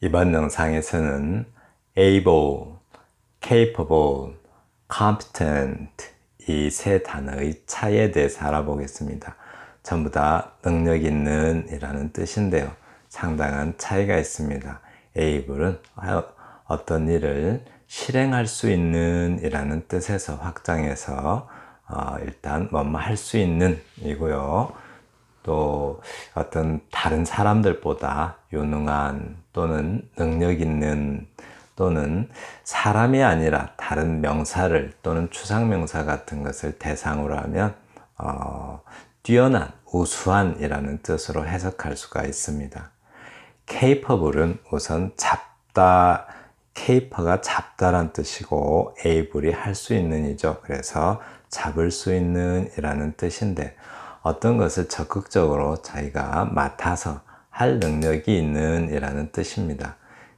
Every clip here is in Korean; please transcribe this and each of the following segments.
이번 영상에서는 able, capable, competent 이 세 단어의 차이에 대해서 알아보겠습니다. 전부 다 능력 있는 이라는 뜻인데요. 상당한 차이가 있습니다. able은 어떤 일을 실행할 수 있는 이라는 뜻에서 확장해서 어, 일단 뭐뭐 할 수 있는 이고요. 또 어떤 다른 사람들보다 유능한 또는 능력 있는 또는 사람이 아니라 다른 명사를 또는 추상명사 같은 것을 대상으로 하면 어, 뛰어난, 우수한이라는 뜻으로 해석할 수가 있습니다. capable은 우선 잡다, caper가 잡다란 뜻이고 able이 할 수 있는이죠. 그래서 잡을 수 있는 이라는 뜻인데 어떤 것을 적극적으로 자기가 맡아서 할 능력이 있는 이라는 뜻입니다.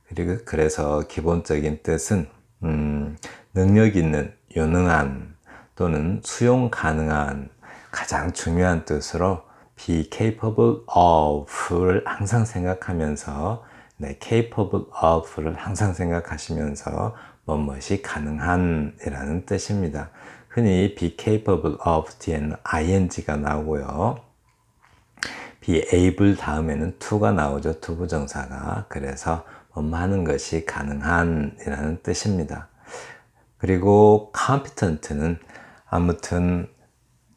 그리고 그래서 기본적인 뜻은 음, 능력 있는, 유능한 또는 수용 가능한 가장 중요한 뜻으로 be capable of를 항상 생각하면서 네, capable of를 항상 생각하시면서 뭐뭇이 가능한 이라는 뜻입니다. 흔히 be capable of 뒤에는 ing가 나오고요. be able 다음에는 to가 나오죠. 투부정사가. 그래서 뭐뭐 하는 것이 가능한 이라는 뜻입니다. 그리고 competent는 아무튼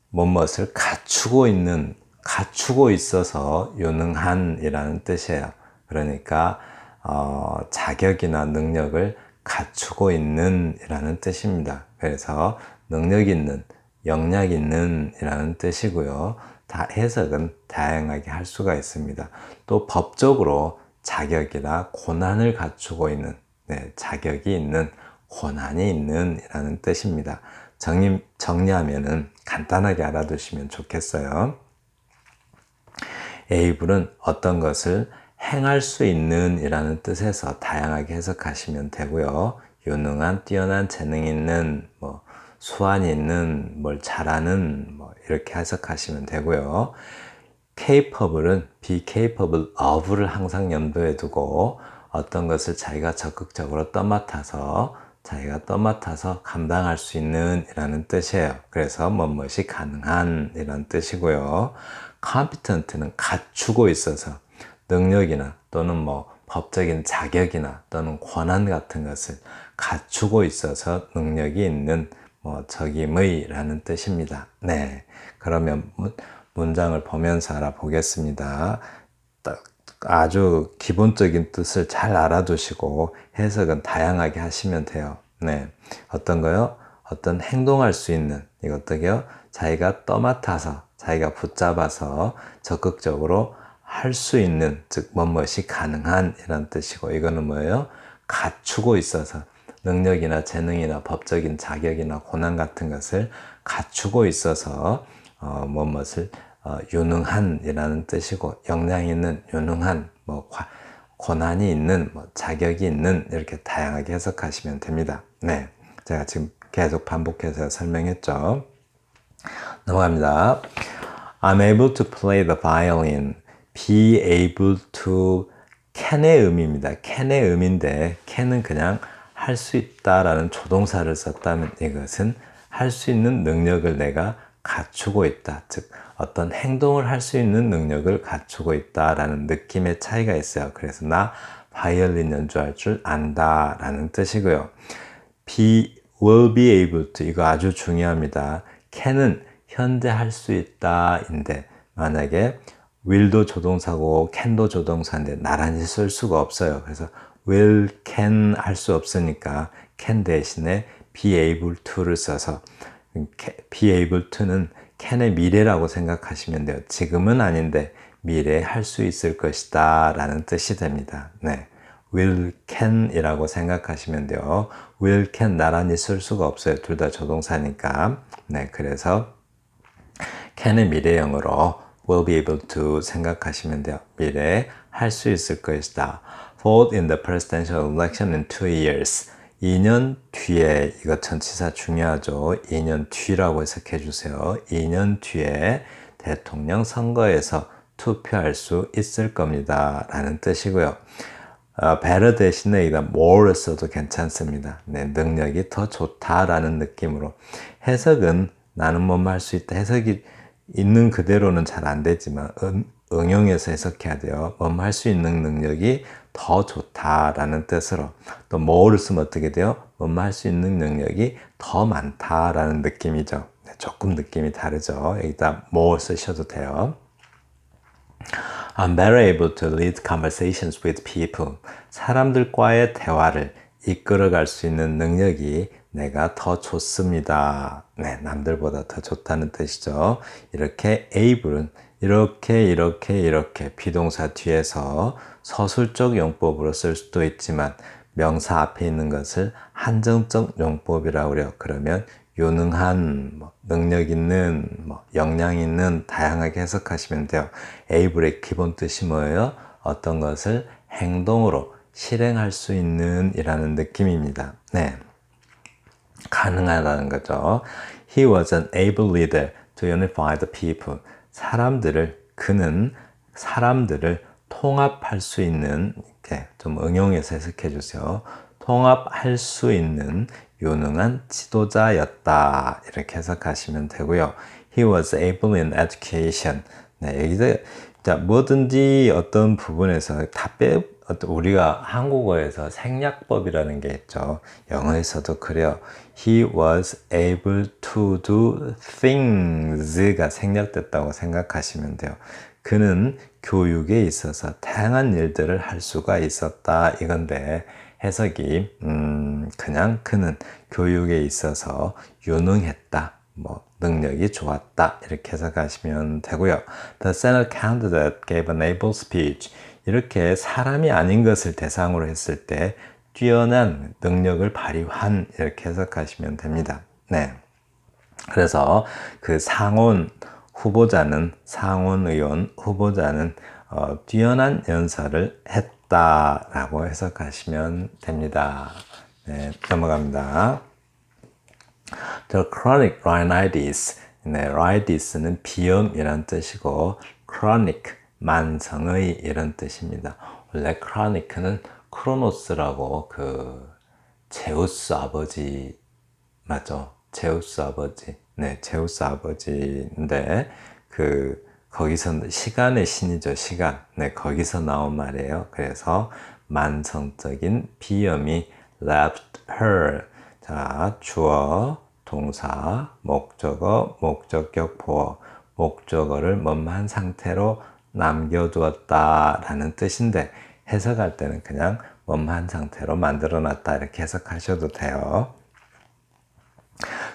뭐뭇을 갖추고 있는, 갖추고 있어서 유능한 이라는 뜻이에요. 그러니까, 어, 자격이나 능력을 갖추고 있는 이라는 뜻입니다. 그래서 능력 있는, 영향 있는 이라는 뜻이고요. 다 해석은 다양하게 할 수가 있습니다. 또 법적으로 자격이나 권한을 갖추고 있는, 네, 자격이 있는, 권한이 있는 이라는 뜻입니다. 정리, 정리하면은 간단하게 알아두시면 좋겠어요. able은 어떤 것을 행할 수 있는 이라는 뜻에서 다양하게 해석하시면 되고요. 유능한, 뛰어난 재능 있는, 뭐, 수완이 있는, 뭘 잘하는, 뭐, 이렇게 해석하시면 되고요. capable은 be capable of를 항상 염두에 두고 어떤 것을 자기가 적극적으로 떠맡아서 자기가 떠맡아서 감당할 수 있는 이라는 뜻이에요. 그래서 뭐뭇이 가능한 이런 뜻이고요. competent는 갖추고 있어서 능력이나 또는 뭐 법적인 자격이나 또는 권한 같은 것을 갖추고 있어서 능력이 있는 뭐 적임의라는 뜻입니다. 네. 그러면 문장을 보면서 알아보겠습니다. 아주 기본적인 뜻을 잘 알아두시고 해석은 다양하게 하시면 돼요. 네. 어떤 거요? 어떤 행동할 수 있는, 어떻게요? 자기가 떠맡아서, 자기가 붙잡아서 적극적으로 할 수 있는, 즉, 뭐뭇이 가능한 이런 뜻이고, 이거는 뭐예요? 갖추고 있어서 능력이나 재능이나 법적인 자격이나 고난 같은 것을 갖추고 있어서, 어, 뭐뭇을 어, 유능한이라는 뜻이고 역량 있는 유능한 뭐 과, 권한이 있는 뭐 자격이 있는 이렇게 다양하게 해석하시면 됩니다. 네, 제가 지금 계속 반복해서 설명했죠. 넘어갑니다. I'm able to play the violin. Be able to can의 의미입니다. can의 의미인데 can은 그냥 할 수 있다라는 조동사를 썼다면 이것은 할 수 있는 능력을 내가 갖추고 있다. 즉, 어떤 행동을 할 수 있는 능력을 갖추고 있다라는 느낌의 차이가 있어요. 그래서 나 바이올린 연주할 줄 안다라는 뜻이고요. be, will be able to 이거 아주 중요합니다. can은 현재 할 수 있다인데 만약에 will도 조동사고 can도 조동사인데 나란히 쓸 수가 없어요. 그래서 will, can 할 수 없으니까 can 대신에 be able to를 써서 be able to는 can의 미래라고 생각하시면 돼요. 지금은 아닌데 미래에 할 수 있을 것이다 라는 뜻이 됩니다. 네. will can 이라고 생각하시면 돼요. will can 나란히 쓸 수가 없어요. 둘 다 조동사니까. 네. 그래서 can의 미래형으로 will be able to 생각하시면 돼요. 미래에 할 수 있을 것이다. vote in the presidential election in two years. 2년 뒤에 이거 전치사 중요하죠. 2년 뒤라고 해석해 주세요. 2년 뒤에 대통령 선거에서 투표할 수 있을 겁니다. 라는 뜻이고요. 어, better 대신에 이다 more를 써도 괜찮습니다. 네, 능력이 더 좋다라는 느낌으로 해석은 나는 뭐뭐 할 수 있다. 해석이 있는 그대로는 잘 안 되지만 응, 응용해서 해석해야 돼요. 뭐뭐 할수 있는 능력이 더 좋다라는 뜻으로 또 more를 쓰면 어떻게 돼요? 뭐뭐 할수 있는 능력이 더 많다라는 느낌이죠. 네, 조금 느낌이 다르죠. 여기다 more 쓰셔도 돼요. I'm better able to lead conversations with people. 사람들과의 대화를 이끌어갈 수 있는 능력이 내가 더 좋습니다. 네, 남들보다 더 좋다는 뜻이죠. 이렇게 able은 이렇게 이렇게 이렇게 비동사 뒤에서 서술적 용법으로 쓸 수도 있지만 명사 앞에 있는 것을 한정적 용법이라고 그래요. 그러면 유능한, 뭐, 능력 있는, 뭐, 역량 있는 다양하게 해석하시면 돼요. able의 기본 뜻이 뭐예요? 어떤 것을 행동으로 실행할 수 있는 이라는 느낌입니다. 네. 가능하다는 거죠. He was an able leader to unify the people. 사람들을, 그는 사람들을 통합할 수 있는, 이렇게 좀 응용해서 해석해 주세요. 통합할 수 있는 유능한 지도자였다. 이렇게 해석하시면 되고요. He was able in education. 네, 여기서 자, 뭐든지 어떤 부분에서 다 빼, 우리가 한국어에서 생략법이라는 게 있죠. 영어에서도 그래요. He was able to do things가 생략됐다고 생각하시면 돼요. 그는 교육에 있어서 다양한 일들을 할 수가 있었다 이건데 해석이 음 그냥 그는 교육에 있어서 유능했다. 뭐 능력이 좋았다 이렇게 해석하시면 되고요. The Senate candidate gave an able speech. 이렇게 사람이 아닌 것을 대상으로 했을 때 뛰어난 능력을 발휘한 이렇게 해석하시면 됩니다. 네. 그래서 그 상원 후보자는 상원 의원 후보자는 어, 뛰어난 연설을 했다라고 해석하시면 됩니다. 네, 넘어갑니다. The chronic rhinitis. 네, rhinitis는 비염이란 뜻이고 chronic 만성의 이런 뜻입니다. 원래 chronic는 크로노스라고 그 제우스 아버지 맞죠? 제우스 아버지. 네, 제우스 아버지인데 그 거기서 시간의 신이죠, 시간. 네, 거기서 나온 말이에요. 그래서 만성적인 비염이 left her. 자, 주어, 동사, 목적어, 목적격 보어, 목적어를 뭐한 상태로 남겨두었다라는 뜻인데 해석할 때는 그냥 뭐한 상태로 만들어놨다 이렇게 해석하셔도 돼요.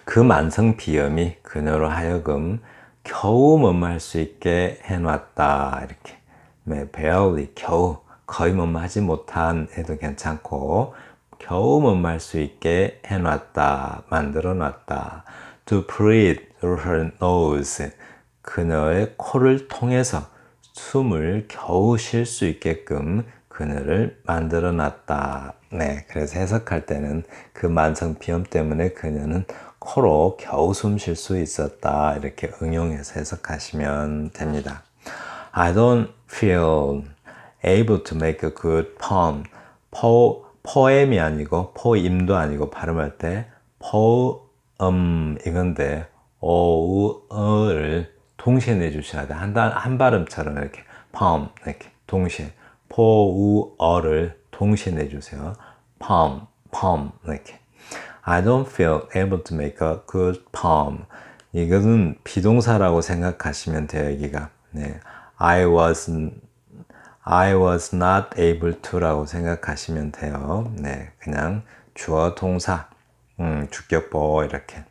그 만성 비염이 그녀로 하여금 겨우 뭐뭐 수 있게 해놨다 이렇게. 네, barely 겨우 거의 뭐뭐 하지 못한 해도 괜찮고 겨우 뭐뭐 수 있게 해놨다 만들어 놨다. to breathe through her nose. 그녀의 코를 통해서 숨을 겨우 쉴 수 있게끔 그녀를 만들어 놨다. 네, 그래서 해석할 때는 그 만성 비염 때문에 그녀는 코로 겨우 숨 쉴 수 있었다. 이렇게 응용해서 해석하시면 됩니다. I don't feel able to make a good poem. 포, 포엠이 아니고 포임도 아니고 발음할 때 포음 이건데 어우어를 동시에 내주셔야 돼. 한, 한 발음처럼 이렇게 poem 이렇게 동시에 포우어를 동시에 내주세요. poem, poem 이렇게. I don't feel able to make a good poem. 이것은 비동사라고 생각하시면 돼요. 여기가. 네. I was I was not able to라고 생각하시면 돼요. 네, 그냥 주어 동사, 음, 주격보 이렇게.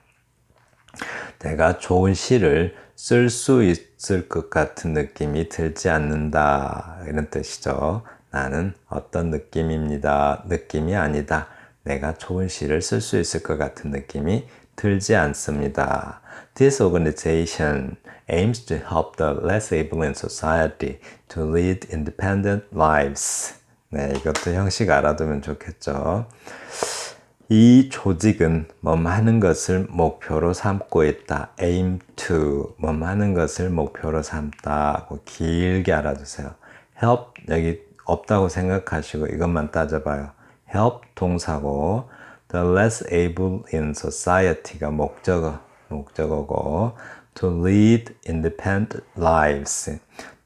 내가 좋은 시를 쓸 수 있을 것 같은 느낌이 들지 않는다. 이런 뜻이죠. 나는 어떤 느낌입니다. 느낌이 아니다. 내가 좋은 시를 쓸 수 있을 것 같은 느낌이 들지 않습니다. This organization aims to help the less able in society to lead independent lives. 네, 이것도 형식 알아두면 좋겠죠. 이 조직은 뭐하는 것을 목표로 삼고 있다. aim to 뭐하는 것을 목표로 삼다. 고 길게 알아두세요. help 여기 없다고 생각하시고 이것만 따져봐요. help 동사고 the less able in society가 목적어 목적어고 to lead independent lives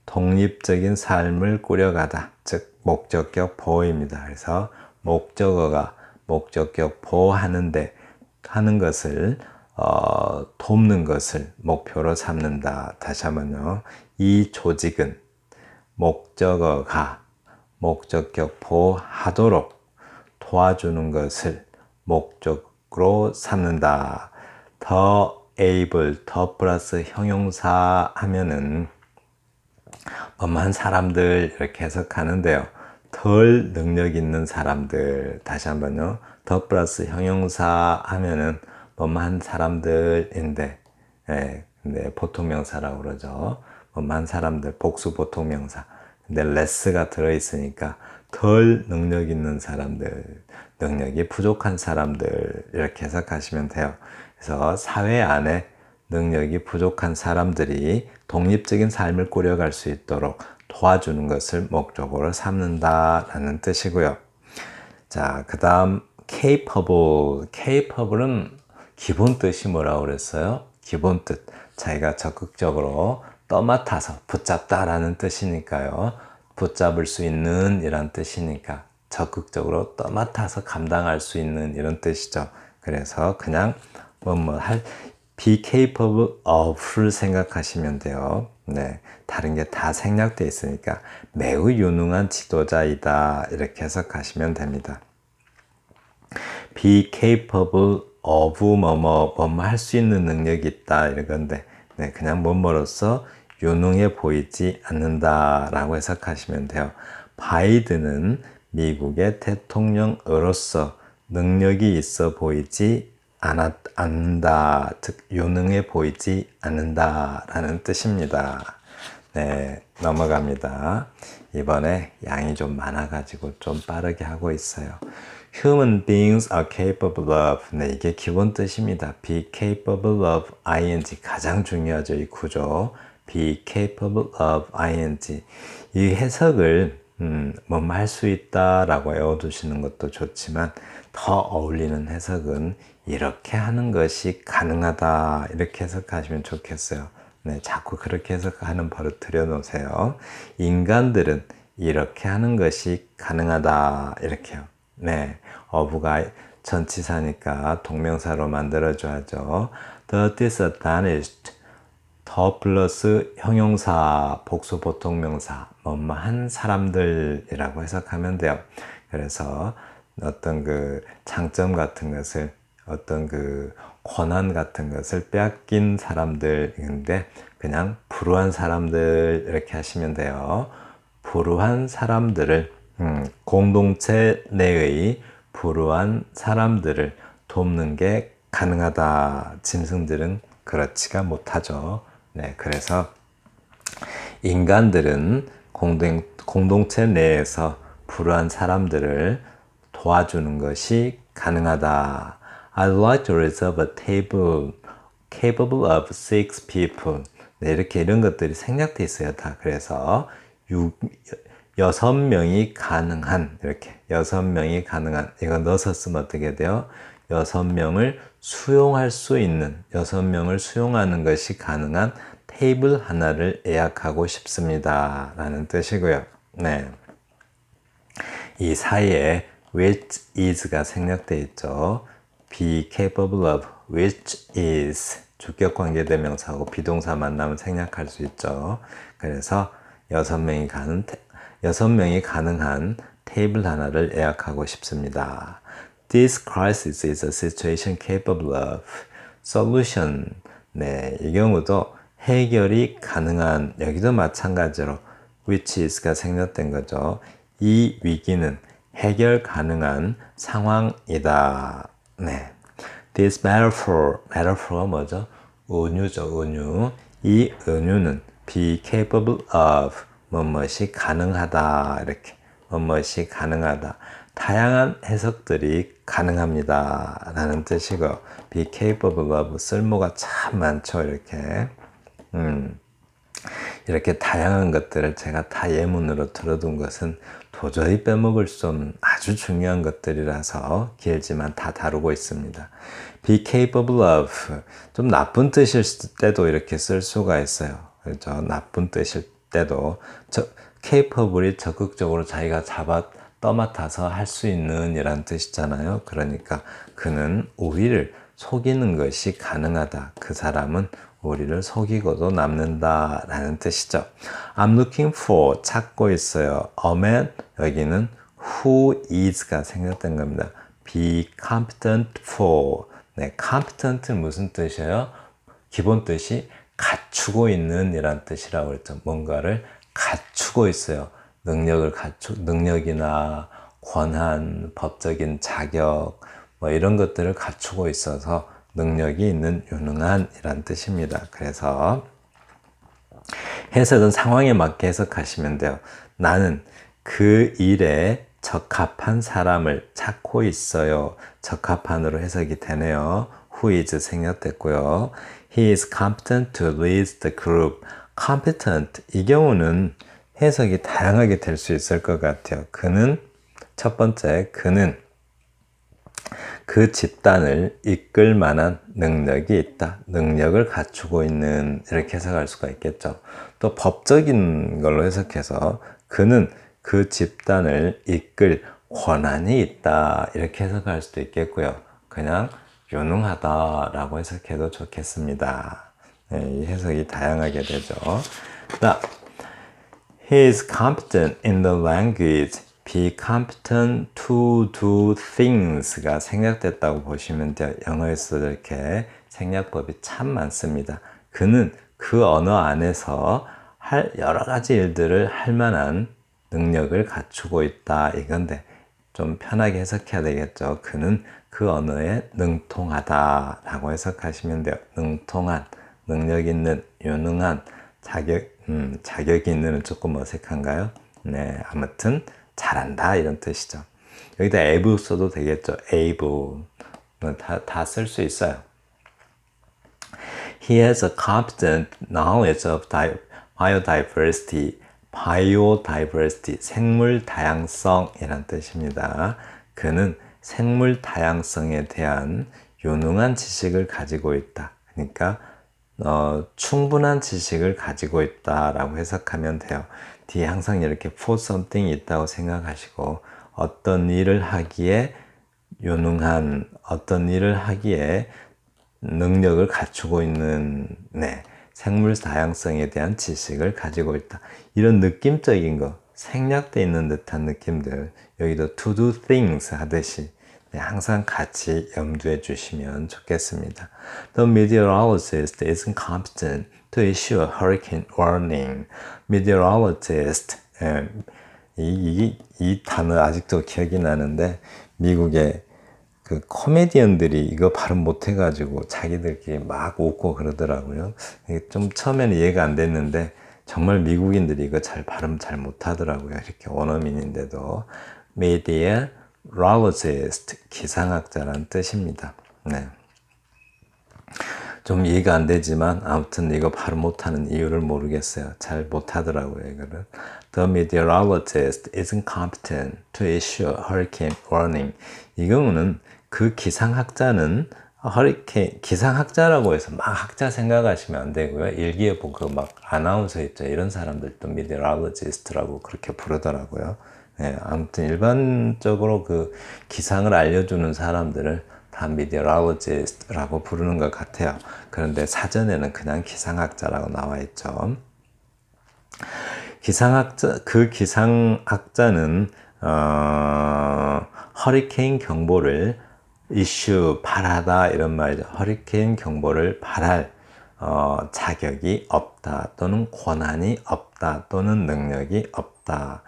독립적인 삶을 꾸려가다 즉 목적격 보호입니다. 그래서 목적어가 목적격 보호하는데 하는 것을 어, 돕는 것을 목표로 삼는다. 다시 한번요. 이 조직은 목적어가 목적격 보호하도록 도와주는 것을 목적으로 삼는다. 더 able, 더 플러스 형용사 하면은 뭐만 사람들 이렇게 해석하는데요. 덜 능력 있는 사람들 다시 한번요. 더 플러스 형용사 하면은 뭐만 사람들인데 예, 근데 보통명사라고 그러죠. 뭐만 사람들 복수 보통명사. 근데 레스가 들어 있으니까 덜 능력 있는 사람들, 능력이 부족한 사람들 이렇게 해석하시면 돼요. 그래서 사회 안에 능력이 부족한 사람들이 독립적인 삶을 꾸려갈 수 있도록 도와주는 것을 목적으로 삼는다라는 뜻이고요. 자, 그 다음 capable. capable은 기본 뜻이 뭐라고 그랬어요? 기본 뜻. 자기가 적극적으로 떠맡아서 붙잡다라는 뜻이니까요. 붙잡을 수 있는 이런 뜻이니까 적극적으로 떠맡아서 감당할 수 있는 이런 뜻이죠. 그래서 그냥 뭐뭐할 be capable of를 생각하시면 돼요. 네. 다른 게 다 생략되어 있으니까 매우 유능한 지도자이다. 이렇게 해석하시면 됩니다. be capable of 뭐뭐 뭐뭐 할 수 있는 능력이 있다 이런 건데 네, 그냥 뭐뭐로서 유능해 보이지 않는다라고 해석하시면 돼요. 바이든은 미국의 대통령으로서 능력이 있어 보이지 않았, 않는다, 즉 유능해 보이지 않는다라는 뜻입니다. 네, 넘어갑니다. 이번에 양이 좀 많아가지고 좀 빠르게 하고 있어요. Human beings are capable of. 네, 이게 기본 뜻입니다. Be capable of ing 가장 중요하죠. 이 구조. Be capable of ing. 이 해석을 음, 뭐뭐 할수 있다라고 외워두시는 것도 좋지만 더 어울리는 해석은 이렇게 하는 것이 가능하다 이렇게 해석하시면 좋겠어요. 네, 자꾸 그렇게 해석하는 버릇 들여놓으세요. 인간들은 이렇게 하는 것이 가능하다 이렇게요. 네, 어부가 전치사니까 동명사로 만들어줘야죠. The disadvantaged 더 플러스 형용사 복수 보통명사 뭐뭐한 사람들이라고 해석하면 돼요. 그래서 어떤 그 장점 같은 것을 어떤 그 권한 같은 것을 빼앗긴 사람들인데 그냥 불우한 사람들 이렇게 하시면 돼요. 불우한 사람들을 음, 공동체 내의 불우한 사람들을 돕는 게 가능하다. 짐승들은 그렇지가 못하죠. 네, 그래서 인간들은 공동, 공동체 내에서 불우한 사람들을 도와주는 것이 가능하다. I'd like to reserve a table capable of six people. 네, 이렇게 이런 것들이 생략돼 있어요. 다. 그래서 육, 여섯 명이 가능한 이렇게 여섯 명이 가능한 이거 넣어서 쓰면 어떻게 돼요? 여섯 명을 수용할 수 있는 여섯 명을 수용하는 것이 가능한 테이블 하나를 예약하고 싶습니다. 라는 뜻이고요. 네. 이 사이에 which is가 생략되어 있죠. Be capable of which is 주격 관계 대명사하고 비동사 만나면 생략할 수 있죠. 그래서 여섯 명이 가는 여섯 명이 가능한 테이블 하나를 예약하고 싶습니다. This crisis is a situation capable of solution. 네, 이 경우도 해결이 가능한 여기도 마찬가지로 which is가 생략된 거죠. 이 위기는 해결 가능한 상황이다. 네. This metaphor, metaphor 뭐죠? 은유죠, 은유. 이 은유는 be capable of 뭐뭇이 가능하다 이렇게 뭐뭇이 가능하다. 다양한 해석들이 가능합니다. 라는 뜻이고 be capable of 쓸모가 참 많죠. 이렇게 음. 이렇게 다양한 것들을 제가 다 예문으로 들어둔 것은 도저히 빼먹을 수 없는 아주 중요한 것들이라서 길지만 다 다루고 있습니다. be capable of 좀 나쁜 뜻일 때도 이렇게 쓸 수가 있어요. 그렇죠? 나쁜 뜻일 때도 저, capable이 적극적으로 자기가 잡아 떠맡아서 할 수 있는 이란 뜻이잖아요. 그러니까 그는 우리를 속이는 것이 가능하다. 그 사람은 우리를 속이고도 남는다 라는 뜻이죠. I'm looking for 찾고 있어요. a man 여기는 who is가 생략된 겁니다. be competent for 네, competent은 무슨 뜻이에요? 기본 뜻이 갖추고 있는 이란 뜻이라고 했죠. 뭔가를 갖추고 있어요. 능력을 갖추, 능력이나 권한, 법적인 자격, 뭐 이런 것들을 갖추고 있어서 능력이 있는 유능한 이란 뜻입니다. 그래서 해석은 상황에 맞게 해석하시면 돼요. 나는 그 일에 적합한 사람을 찾고 있어요. 적합한으로 해석이 되네요. Who is 생략됐고요. He is competent to lead the group. competent 이 경우는 해석이 다양하게 될 수 있을 것 같아요. 그는 첫 번째 그는 그 집단을 이끌 만한 능력이 있다. 능력을 갖추고 있는 이렇게 해석할 수가 있겠죠. 또 법적인 걸로 해석해서 그는 그 집단을 이끌 권한이 있다. 이렇게 해석할 수도 있겠고요. 그냥 유능하다라고 해석해도 좋겠습니다. 네, 이 해석이 다양하게 되죠. 나 He is competent in the language. Be competent to do things가 생략됐다고 보시면 돼요. 영어에서 이렇게 생략법이 참 많습니다. 그는 그 언어 안에서 할 여러 가지 일들을 할 만한 능력을 갖추고 있다 이건데 좀 편하게 해석해야 되겠죠. 그는 그 언어에 능통하다라고 해석하시면 돼요. 능통한, 능력 있는, 유능한, 자격, 음, 자격이 있는은 조금 어색한가요? 네, 아무튼 잘한다 이런 뜻이죠. 여기다 able 써도 되겠죠. able 다다 쓸 수 있어요. He has a competent knowledge of biodiversity. biodiversity 생물 다양성이란 뜻입니다. 그는 생물 다양성에 대한 유능한 지식을 가지고 있다. 그러니까 어, 충분한 지식을 가지고 있다라고 해석하면 돼요. 뒤에 항상 이렇게 for something이 있다고 생각하시고 어떤 일을 하기에 유능한 어떤 일을 하기에 능력을 갖추고 있는 네, 생물 다양성에 대한 지식을 가지고 있다. 이런 느낌적인 거 생략돼 있는 듯한 느낌들 여기도 to do things 하듯이 네, 항상 같이 염두에 주시면 좋겠습니다. The meteorologist isn't competent to issue a hurricane warning. meteorologist 예, 이, 이, 이 단어 아직도 기억이 나는데 미국의 그 코미디언들이 이거 발음 못 해가지고 자기들끼리 막 웃고 그러더라고요. 좀 처음에는 이해가 안 됐는데 정말 미국인들이 이거 잘 발음 잘 못하더라고요. 이렇게 원어민인데도 meteorologist 기상학자란 뜻입니다. 네. 좀 이해가 안 되지만 아무튼 이거 발음 못하는 이유를 모르겠어요. 잘 못하더라고요 이거를. The meteorologist isn't competent to issue hurricane warning. 이 경우는 그 기상학자는 허리케인 기상학자라고 해서 막 학자 생각하시면 안 되고요. 일기예보 그 막 아나운서 있죠. 이런 사람들도 meteorologist라고 그렇게 부르더라고요. 네, 아무튼 일반적으로 그 기상을 알려주는 사람들을 다 meteorologist라고 부르는 것 같아요. 그런데 사전에는 그냥 기상학자라고 나와 있죠. 기상학자 그 기상학자는 어, 허리케인 경보를 이슈 발하다 이런 말이죠. 허리케인 경보를 발할 어, 자격이 없다 또는 권한이 없다 또는 능력이 없다.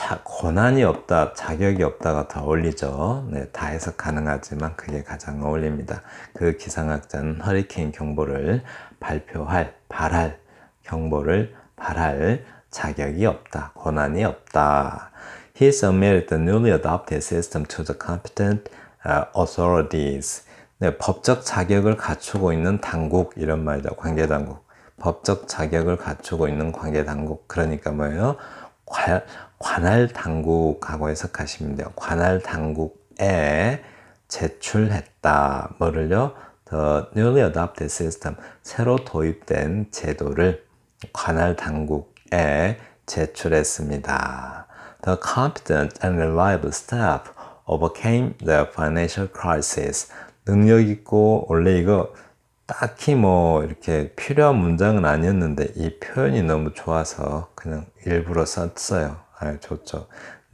자, 권한이 없다, 자격이 없다가 더 어울리죠. 네, 다 해석 가능하지만 그게 가장 어울립니다. 그 기상학자는 허리케인 경보를 발표할, 발할, 경보를 발할 자격이 없다, 권한이 없다. He submitted the newly adopted system to the competent uh, authorities. 네, 법적 자격을 갖추고 있는 당국, 이런 말이죠. 관계 당국. 법적 자격을 갖추고 있는 관계 당국 그러니까 뭐예요? 관, 관할 당국하고 해석하시면 돼요. 관할 당국에 제출했다. 뭐를요? The newly adopted system 새로 도입된 제도를 관할 당국에 제출했습니다. The competent and reliable staff overcame the financial crisis. 능력 있고 원래 이거 딱히 뭐 이렇게 필요한 문장은 아니었는데 이 표현이 너무 좋아서 그냥 일부러 썼어요. 아, 좋죠.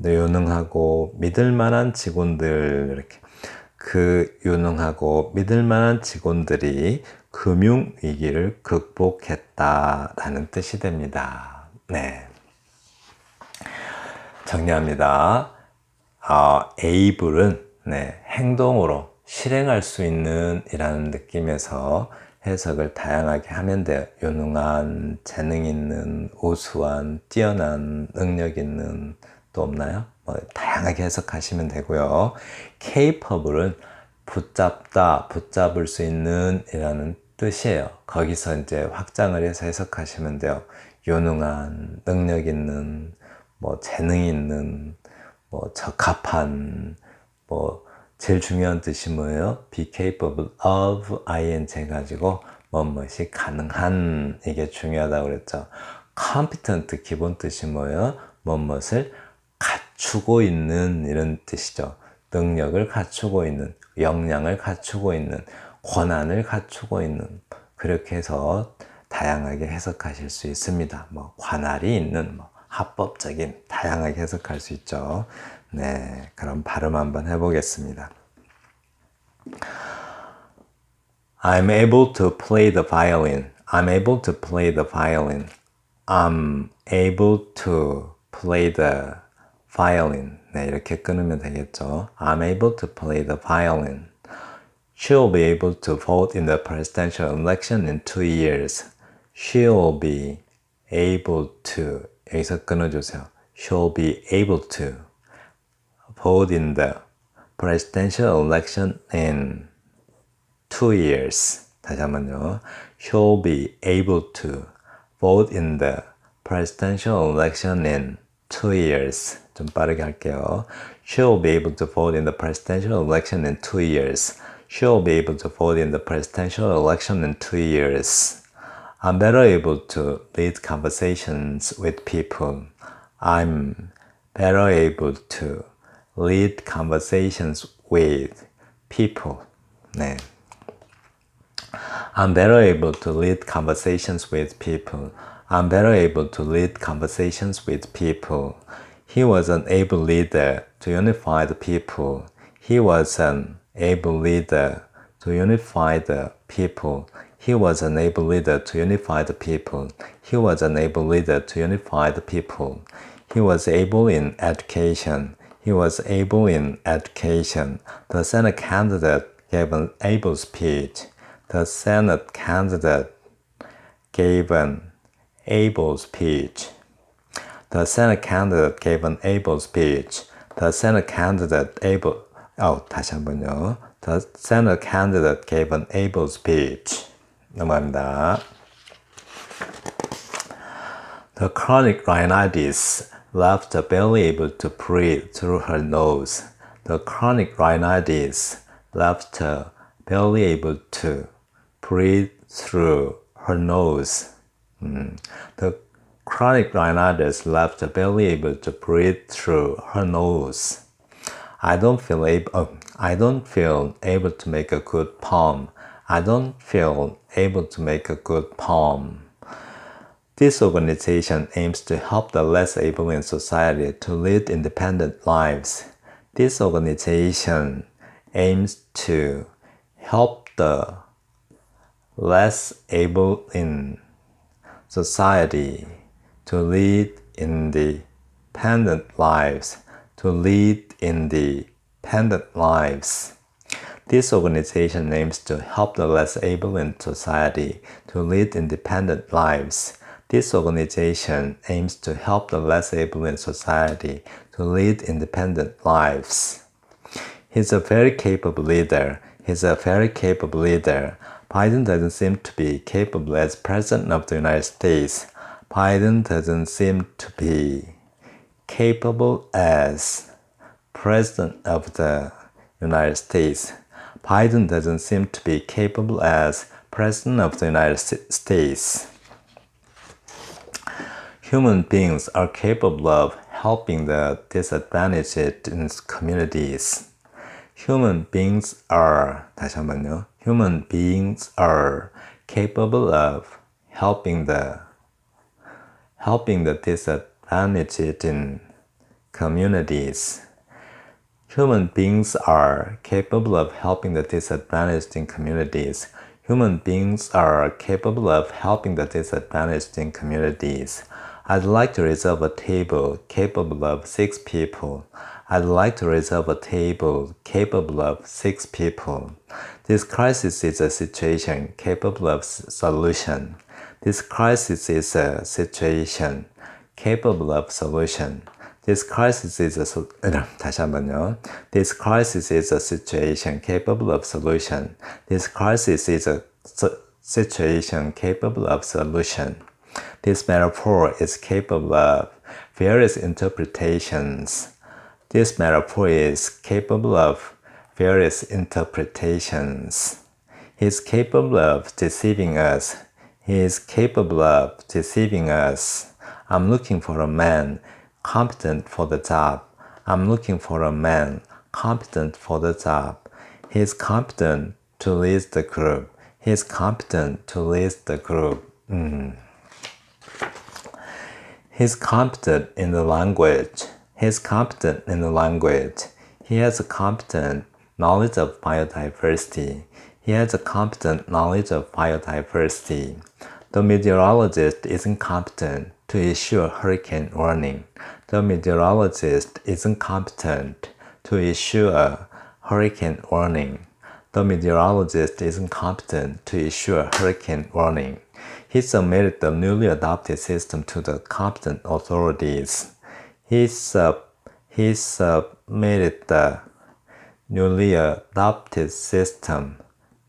유능하고 믿을 만한 직원들 이렇게 그 유능하고 믿을 만한 직원들이 금융 위기를 극복했다라는 뜻이 됩니다. 네. 정리합니다. 어, able은 네, 행동으로 실행할 수 있는 이라는 느낌에서 해석을 다양하게 하면 돼요. 유능한, 재능 있는, 우수한, 뛰어난, 능력 있는 또 없나요? 뭐 다양하게 해석하시면 되고요. capable은 붙잡다, 붙잡을 수 있는 이라는 뜻이에요. 거기서 이제 확장을 해서 해석하시면 돼요. 유능한, 능력 있는, 뭐 재능 있는, 뭐 적합한, 뭐 제일 중요한 뜻이 뭐예요? be capable of ing 가지고 뭐뭇이 가능한 이게 중요하다고 그랬죠. competent 기본 뜻이 뭐예요? 뭐뭇을 갖추고 있는 이런 뜻이죠. 능력을 갖추고 있는, 역량을 갖추고 있는, 권한을 갖추고 있는 그렇게 해서 다양하게 해석하실 수 있습니다. 뭐 관할이 있는 뭐 합법적인 다양하게 해석할 수 있죠. 네, 그럼 발음 한번 해보겠습니다. I'm able to play the violin. I'm able to play the violin. I'm able to play the violin. 네, 이렇게 끊으면 되겠죠. I'm able to play the violin. She'll be able to vote in the presidential election in two years. She'll be able to. 여기서 끊어주세요. She'll be able to. vote in the presidential election in two years. 다시 한번요. She'll be able to vote in the presidential election in two years. 좀 빠르게 할게요. She'll be able to vote in the presidential election in two years. She'll be able to vote in the presidential election in two years. I'm better able to lead conversations with people. I'm better able to lead conversations with people. 네. I'm better able to lead conversations with people. I'm better able to lead conversations with people. He was an able leader to unify the people. He was an able leader to unify the people. He was an able leader to unify the people. He was an able leader to unify the people. He was able in education. He was able in education. The Senate candidate gave an able speech. The Senate candidate gave an able speech. The Senate candidate gave an able speech. The Senate candidate able 어 다시 한번요. The Senate candidate gave an able speech. 넘어갑니다. The chronic rhinitis left her barely able to breathe through her nose. The chronic rhinitis left her barely able to breathe through her nose. Mm. The chronic rhinitis left her barely able to breathe through her nose. I don't feel able. Oh, I don't feel able to make a good poem. I don't feel able to make a good poem. This organization aims to help the less able in society to lead independent lives. This organization aims to help the less able in society to lead independent lives, to lead independent lives. This organization aims to help the less able in society to lead independent lives. This organization aims to help the less able in society to lead independent lives. He's a very capable leader. He's a very capable leader, Biden doesn't seem to be capable as president of the United States. Biden doesn't seem to be capable as president of the United States. Biden doesn't seem to be capable as president of the United States. Human beings are capable of helping the disadvantaged in communities. Human beings are 다시 한번요. Human beings are capable of helping the helping the disadvantaged in communities. Human beings are capable of helping the disadvantaged in communities. Human beings are capable of helping the disadvantaged in communities. I'd like to reserve a table capable of six people. I'd like to reserve a table capable of six people. This crisis is a situation capable of solution. This crisis is a situation capable of solution. This crisis is a so, 다시 한번요. This crisis is a situation capable of solution. This crisis is a so, situation capable of solution. This metaphor is capable of various interpretations. This metaphor is capable of various interpretations. He is capable of deceiving us. He is capable of deceiving us. I'm looking for a man competent for the job. I'm looking for a man competent for the job. He is competent to lead the group. He is competent to lead the group. Mm. He's competent in the language. He's competent in the language. He has a competent knowledge of biodiversity. He has a competent knowledge of biodiversity. The meteorologist isn't competent to issue a hurricane warning. The meteorologist isn't competent to issue a hurricane warning. The meteorologist isn't competent to issue a hurricane warning. He submitted the newly adopted system to the competent authorities. He, sub, he submitted the newly adopted system.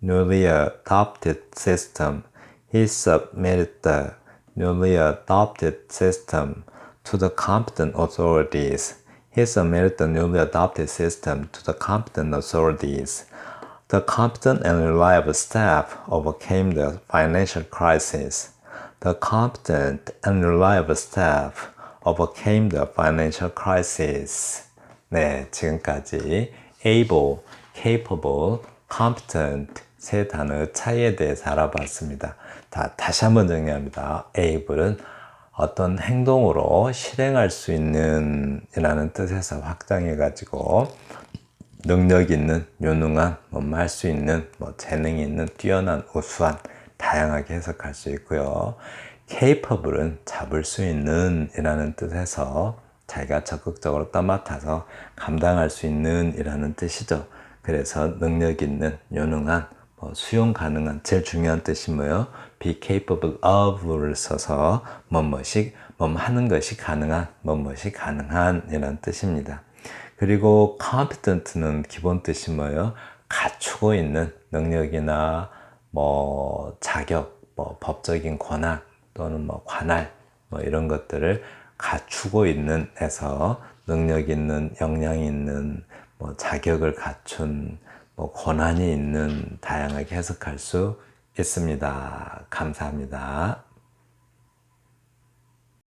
Newly adopted system. He submitted the newly adopted system to the competent authorities. He submitted the newly adopted system to the competent authorities. The competent and reliable staff overcame the financial crisis. The competent and reliable staff overcame the financial crisis. 네, 지금까지 able, capable, competent 세 단어 차이에 대해서 알아봤습니다. 다, 다시 한번 정리합니다. able은 어떤 행동으로 실행할 수 있는 이라는 뜻에서 확장해 가지고 능력 있는, 유능한, 뭐 할 수 있는, 뭐 재능이 있는, 뛰어난, 우수한, 다양하게 해석할 수 있고요. capable은 잡을 수 있는 이라는 뜻에서 자기가 적극적으로 떠맡아서 감당할 수 있는 이라는 뜻이죠. 그래서 능력 있는, 유능한, 뭐 수용 가능한, 제일 중요한 뜻이 뭐예요? Be capable of를 써서 뭐뭐식, 뭐 하는 것이 가능한, 뭐뭐시 가능한 이라는 뜻입니다. 그리고 competent는 기본 뜻이 뭐예요? 갖추고 있는 능력이나 뭐 자격, 뭐 법적인 권한 또는 뭐 관할 뭐 이런 것들을 갖추고 있는 에서 능력 있는 역량 있는 뭐 자격을 갖춘 뭐 권한이 있는 다양하게 해석할 수 있습니다. 감사합니다.